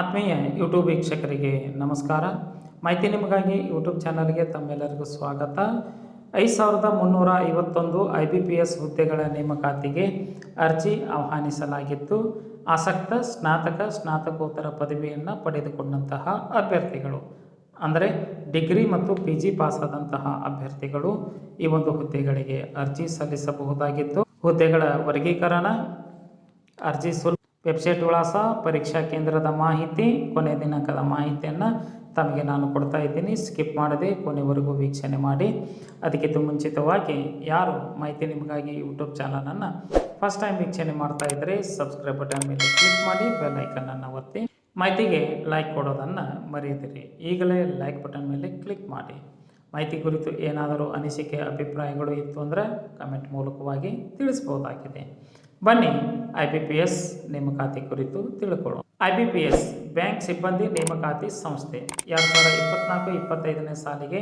ಆತ್ಮೀಯ ಯೂಟ್ಯೂಬ್ ವೀಕ್ಷಕರಿಗೆ ನಮಸ್ಕಾರ. ಮಾಹಿತಿ ನಿಮಗಾಗಿ ಯೂಟ್ಯೂಬ್ ಚಾನಲ್ಗೆ ತಮ್ಮೆಲ್ಲರಿಗೂ ಸ್ವಾಗತ. ಐದು ಸಾವಿರದ ಮುನ್ನೂರ ಐವತ್ತೊಂದು ಐ ಬಿ ಪಿ ಎಸ್ ಹುದ್ದೆಗಳ ನೇಮಕಾತಿಗೆ ಅರ್ಜಿ ಆಹ್ವಾನಿಸಲಾಗಿತ್ತು. ಆಸಕ್ತ, ಸ್ನಾತಕ, ಸ್ನಾತಕೋತ್ತರ ಪದವಿಯನ್ನು ಪಡೆದುಕೊಂಡಂತಹ ಅಭ್ಯರ್ಥಿಗಳು, ಅಂದರೆ ಡಿಗ್ರಿ ಮತ್ತು ಪಿ ಜಿ ಪಾಸಾದಂತಹ ಅಭ್ಯರ್ಥಿಗಳು ಈ ಒಂದು ಹುದ್ದೆಗಳಿಗೆ ಅರ್ಜಿ ಸಲ್ಲಿಸಬಹುದಾಗಿತ್ತು. ಹುದ್ದೆಗಳ ವರ್ಗೀಕರಣ, ಅರ್ಜಿ ಶುಲ್ಕ ವೆಬ್ಸೈಟ್ ವಿಳಾಸ ಪರೀಕ್ಷಾ ಕೇಂದ್ರದ ಮಾಹಿತಿ, ಕೊನೆ ದಿನಾಂಕದ ಮಾಹಿತಿಯನ್ನು ತಮಗೆ ನಾನು ಕೊಡ್ತಾ ಇದ್ದೀನಿ. ಸ್ಕಿಪ್ ಮಾಡದೆ ಕೊನೆವರೆಗೂ ವೀಕ್ಷಣೆ ಮಾಡಿ. ಅದಕ್ಕಿಂತ ಮುಂಚಿತವಾಗಿ ಯಾರು ಮಾಹಿತಿ ನಿಮಗಾಗಿ ಯೂಟ್ಯೂಬ್ ಚಾನಲನ್ನು ಫಸ್ಟ್ ಟೈಮ್ ವೀಕ್ಷಣೆ ಮಾಡ್ತಾ ಇದ್ದರೆ ಸಬ್ಸ್ಕ್ರೈಬ್ ಬಟನ್ ಮೇಲೆ ಕ್ಲಿಕ್ ಮಾಡಿ ಬೆಲ್ ಐಕನನ್ನು ಒತ್ತಿ. ಮಾಹಿತಿಗೆ ಲೈಕ್ ಕೊಡೋದನ್ನು ಮರೆಯದಿರಿ. ಈಗಲೇ ಲೈಕ್ ಬಟನ್ ಮೇಲೆ ಕ್ಲಿಕ್ ಮಾಡಿ. ಮಾಹಿತಿ ಕುರಿತು ಏನಾದರೂ ಅನಿಸಿಕೆ, ಅಭಿಪ್ರಾಯಗಳು ಇತ್ತು ಅಂದರೆ ಕಮೆಂಟ್ ಮೂಲಕವಾಗಿ ತಿಳಿಸ್ಬೋದಾಗಿದೆ ಬನ್ನಿ ಐ ಬಿ ಪಿ ಎಸ್ ನೇಮಕಾತಿ ಕುರಿತು ತಿಳ್ಕೊಳ್ಳೋಣ. I B P S bank ಸಿಬ್ಬಂದಿ ನೇಮಕಾತಿ ಸಂಸ್ಥೆ. ಎರಡು ಸಾವಿರದ ಇಪ್ಪತ್ನಾಲ್ಕು, ಇಪ್ಪತ್ತೈದನೇ ಸಾಲಿಗೆ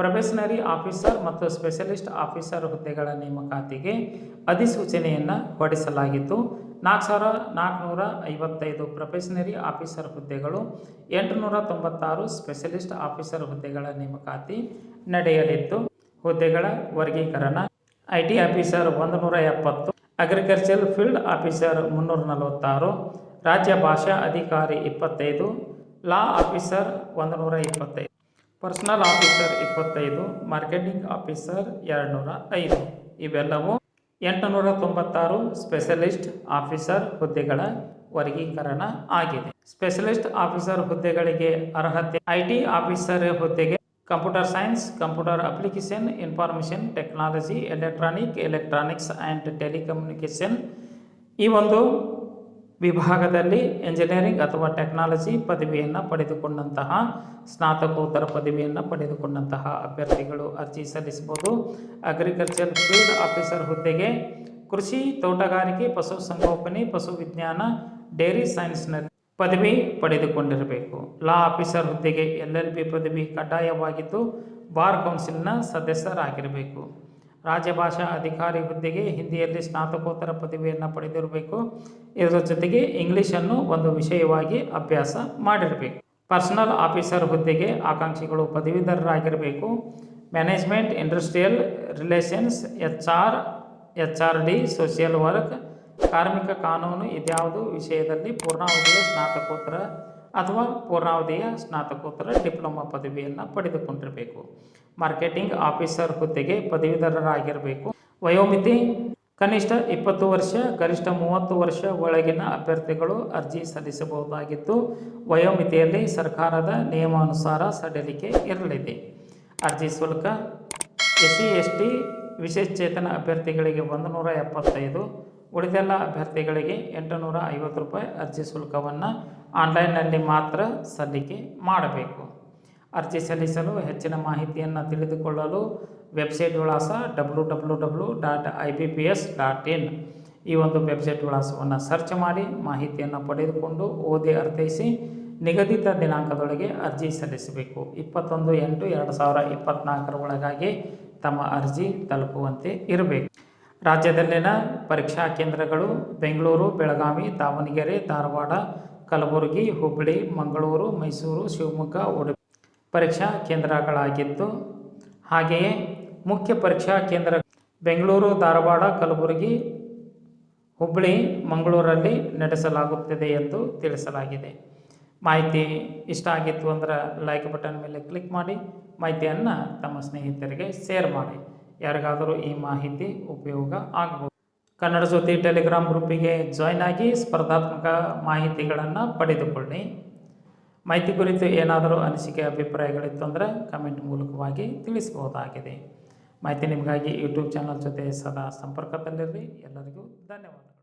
ಪ್ರೊಬೆಷನರಿ ಆಫೀಸರ್ ಮತ್ತು ಸ್ಪೆಷಲಿಸ್ಟ್ ಆಫೀಸರ್ ಹುದ್ದೆಗಳ ನೇಮಕಾತಿಗೆ ಅಧಿಸೂಚನೆಯನ್ನು ಹೊರಡಿಸಲಾಗಿತ್ತು. ನಾಲ್ಕು ಸಾವಿರ ನಾಲ್ಕುನೂರ ಐವತ್ತೈದು ಪ್ರೊಫೆಷನರಿ ಆಫೀಸರ್ ಹುದ್ದೆಗಳು, ಎಂಟುನೂರ ತೊಂಬತ್ತಾರು ಸ್ಪೆಷಲಿಸ್ಟ್ ಆಫೀಸರ್ ಹುದ್ದೆಗಳ ನೇಮಕಾತಿ ನಡೆಯಲಿದ್ದು ಹುದ್ದೆಗಳ ವರ್ಗೀಕರಣ ಐ ಟಿ ಆಫೀಸರ್ ಒಂದು ನೂರ ಎಪ್ಪತ್ತು ಅಗ್ರಿಕಲ್ಚರ್ ಫೀಲ್ಡ್ ಆಫೀಸರ್ ಮುನ್ನೂರ ನಲವತ್ತಾರು, ರಾಜ್ಯ ಭಾಷಾ ಅಧಿಕಾರಿ ಇಪ್ಪತ್ತೈದು ಲಾ ಆಫೀಸರ್ ಒಂದು ನೂರ ಇಪ್ಪತ್ತೈದು ಪರ್ಸನಲ್ ಆಫೀಸರ್ ಇಪ್ಪತ್ತೈದು ಮಾರ್ಕೆಟಿಂಗ್ ಆಫೀಸರ್ ಎರಡು ನೂರ ಐದು. ಇವೆಲ್ಲವೂ ಎಂಟುನೂರ ತೊಂಬತ್ತಾರು ಸ್ಪೆಷಲಿಸ್ಟ್ ಆಫೀಸರ್ ಹುದ್ದೆಗಳ ವರ್ಗೀಕರಣ ಆಗಿದೆ. ಸ್ಪೆಷಲಿಸ್ಟ್ ಆಫೀಸರ್ ಹುದ್ದೆಗಳಿಗೆ ಅರ್ಹತೆ ಐಟಿ ಆಫೀಸರ್ ಹುದ್ದೆಗೆ computer science computer application information technology electronic electronics and telecommunication ಈ ಒಂದು ವಿಭಾಗದಲ್ಲಿ ಎಂಜಿನಿಯರಿಂಗ್ ಅಥವಾ ಟೆಕ್ನಾಲಜಿ ಪದವಿಯನ್ನು ಪಡೆದುಕೊಂಡಂತಹ, ಸ್ನಾತಕೋತ್ತರ ಪದವಿಯನ್ನು ಪಡೆದುಕೊಂಡಂತಹ ಅಭ್ಯರ್ಥಿಗಳು ಅರ್ಜಿ ಸಲ್ಲಿಸಬಹುದು. ಅಗ್ರಿಕಲ್ಚರ್ ಫೀಲ್ಡ್ ಆಫೀಸರ್ ಹುದ್ದೆಗೆ ಕೃಷಿ ತೋಟಗಾರಿಕೆ ಪಶುಸಂಗೋಪನೆ ಪಶು ವಿಜ್ಞಾನ ಡೈರಿ ಸೈನ್ಸ್ನಲ್ಲಿ ಪದವಿ ಪಡೆದುಕೊಂಡಿರಬೇಕು. ಲಾ ಆಫೀಸರ್ ಹುದ್ದೆಗೆ ಎಲ್ ಎಲ್ ಬಿ ಪದವಿ ಕಡ್ಡಾಯವಾಗಿದ್ದು ಬಾರ್ ಕೌನ್ಸಿಲ್ನ ಸದಸ್ಯರಾಗಿರಬೇಕು. ರಾಜ್ಯಭಾಷಾ ಅಧಿಕಾರಿ ಹುದ್ದೆಗೆ ಹಿಂದಿಯಲ್ಲಿ ಸ್ನಾತಕೋತ್ತರ ಪದವಿಯನ್ನು ಪಡೆದಿರಬೇಕು. ಇದರ ಜೊತೆಗೆ ಇಂಗ್ಲೀಷನ್ನು ಒಂದು ವಿಷಯವಾಗಿ ಅಭ್ಯಾಸ ಮಾಡಿರಬೇಕು. ಪರ್ಸನಲ್ ಆಫೀಸರ್ ಹುದ್ದೆಗೆ ಆಕಾಂಕ್ಷಿಗಳು ಪದವೀಧರರಾಗಿರಬೇಕು. Management, industrial relations, H R H R D, social work ಕಾರ್ಮಿಕ ಕಾನೂನು ಇದ್ಯಾವುದು ವಿಷಯದಲ್ಲಿ ಪೂರ್ಣಾವಧಿಯ ಸ್ನಾತಕೋತ್ತರ ಅಥವಾ ಪೂರ್ಣಾವಧಿಯ ಸ್ನಾತಕೋತ್ತರ ಡಿಪ್ಲೊಮಾ ಪದವಿಯನ್ನು ಪಡೆದುಕೊಂಡಿರಬೇಕು. ಮಾರ್ಕೆಟಿಂಗ್ ಆಫೀಸರ್ ಹುದ್ದೆಗೆ ಪದವೀಧರರಾಗಿರಬೇಕು. ವಯೋಮಿತಿ, ಕನಿಷ್ಠ ಇಪ್ಪತ್ತು ವರ್ಷ, ಗರಿಷ್ಠ ಮೂವತ್ತು ವರ್ಷ ಒಳಗಿನ ಅಭ್ಯರ್ಥಿಗಳು ಅರ್ಜಿ ಸಲ್ಲಿಸಬಹುದಾಗಿದ್ದು ವಯೋಮಿತಿಯಲ್ಲಿ ಸರ್ಕಾರದ ನಿಯಮಾನುಸಾರ ಸಡಿಲಿಕೆ ಇರಲಿದೆ. ಅರ್ಜಿ ಶುಲ್ಕ ಎಸ್ ಸಿ ಎಸ್ ಟಿ ವಿಶೇಷಚೇತನ ಅಭ್ಯರ್ಥಿಗಳಿಗೆ ಒಂದು ನೂರ ಎಪ್ಪತ್ತೈದು ಉಳಿದೆಲ್ಲ ಅಭ್ಯರ್ಥಿಗಳಿಗೆ ಎಂಟುನೂರ ಐವತ್ತು ರೂಪಾಯಿ ಅರ್ಜಿ ಶುಲ್ಕವನ್ನು ಆನ್ಲೈನ್ನಲ್ಲಿ ಮಾತ್ರ ಸಲ್ಲಿಕೆ ಮಾಡಬೇಕು. ಅರ್ಜಿ ಸಲ್ಲಿಸಲು ಹೆಚ್ಚಿನ ಮಾಹಿತಿಯನ್ನು ತಿಳಿದುಕೊಳ್ಳಲು ವೆಬ್ಸೈಟ್ ವಿಳಾಸ W W W dot I B P S dot in. ಈ ಒಂದು ವೆಬ್ಸೈಟ್ ವಿಳಾಸವನ್ನು ಸರ್ಚ್ ಮಾಡಿ ಮಾಹಿತಿಯನ್ನು ಪಡೆದುಕೊಂಡು ಓದಿ ಅರ್ಥೈಸಿ ನಿಗದಿತ ದಿನಾಂಕದೊಳಗೆ ಅರ್ಜಿ ಸಲ್ಲಿಸಬೇಕು. ಇಪ್ಪತ್ತೊಂದು ಎಂಟು ಎರಡು ಸಾವಿರ ಇಪ್ಪತ್ತ್ನಾಲ್ಕರ ಒಳಗಾಗಿ ತಮ್ಮ ಅರ್ಜಿ ತಲುಪುವಂತೆ ಇರಬೇಕು. ರಾಜ್ಯದಲ್ಲಿನ ಪರೀಕ್ಷಾ ಕೇಂದ್ರಗಳು ಬೆಂಗಳೂರು, ಬೆಳಗಾವಿ, ದಾವಣಗೆರೆ, ಧಾರವಾಡ, ಕಲಬುರಗಿ, ಹುಬ್ಬಳ್ಳಿ, ಮಂಗಳೂರು, ಮೈಸೂರು, ಶಿವಮೊಗ್ಗ, ಉಡುಪಿ ಪರೀಕ್ಷಾ ಕೇಂದ್ರಗಳಾಗಿದ್ದು, ಹಾಗೆಯೇ ಮುಖ್ಯ ಪರೀಕ್ಷಾ ಕೇಂದ್ರ ಬೆಂಗಳೂರು, ಧಾರವಾಡ, ಕಲಬುರಗಿ, ಹುಬ್ಬಳ್ಳಿ, ಮಂಗಳೂರಲ್ಲಿ ನಡೆಸಲಾಗುತ್ತಿದೆ ಎಂದು ತಿಳಿಸಲಾಗಿದೆ. ಮಾಹಿತಿ ಇಷ್ಟ ಆಗಿತ್ತು ಅಂದ್ರೆ ಲೈಕ್ ಬಟನ್ ಮೇಲೆ ಕ್ಲಿಕ್ ಮಾಡಿ, ಮಾಹಿತಿಯನ್ನು ತಮ್ಮ ಸ್ನೇಹಿತರಿಗೆ ಶೇರ್ ಮಾಡಿ. ಯಾರಿಗಾದರೂ ಈ ಮಾಹಿತಿ ಉಪಯೋಗ ಆಗ್ಬೋದು. ಕನ್ನಡ ಜ್ಯೋತಿ ಟೆಲಿಗ್ರಾಮ್ ಗ್ರೂಪಿಗೆ ಜಾಯ್ನ್ ಆಗಿ ಸ್ಪರ್ಧಾತ್ಮಕ ಮಾಹಿತಿಗಳನ್ನು ಪಡೆದುಕೊಳ್ಳಿ. ಮಾಹಿತಿ ಕುರಿತು ಏನಾದರೂ ಅನಿಸಿಕೆ, ಅಭಿಪ್ರಾಯಗಳಿತ್ತು ಅಂದರೆ ಕಮೆಂಟ್ ಮೂಲಕವಾಗಿ ತಿಳಿಸಬಹುದಾಗಿದೆ. ಮಾಹಿತಿ ನಿಮಗಾಗಿ ಯೂಟ್ಯೂಬ್ ಚಾನಲ್ ಜೊತೆ ಸದಾ ಸಂಪರ್ಕದಲ್ಲಿರಲಿ ಎಲ್ಲರಿಗೂ ಧನ್ಯವಾದ.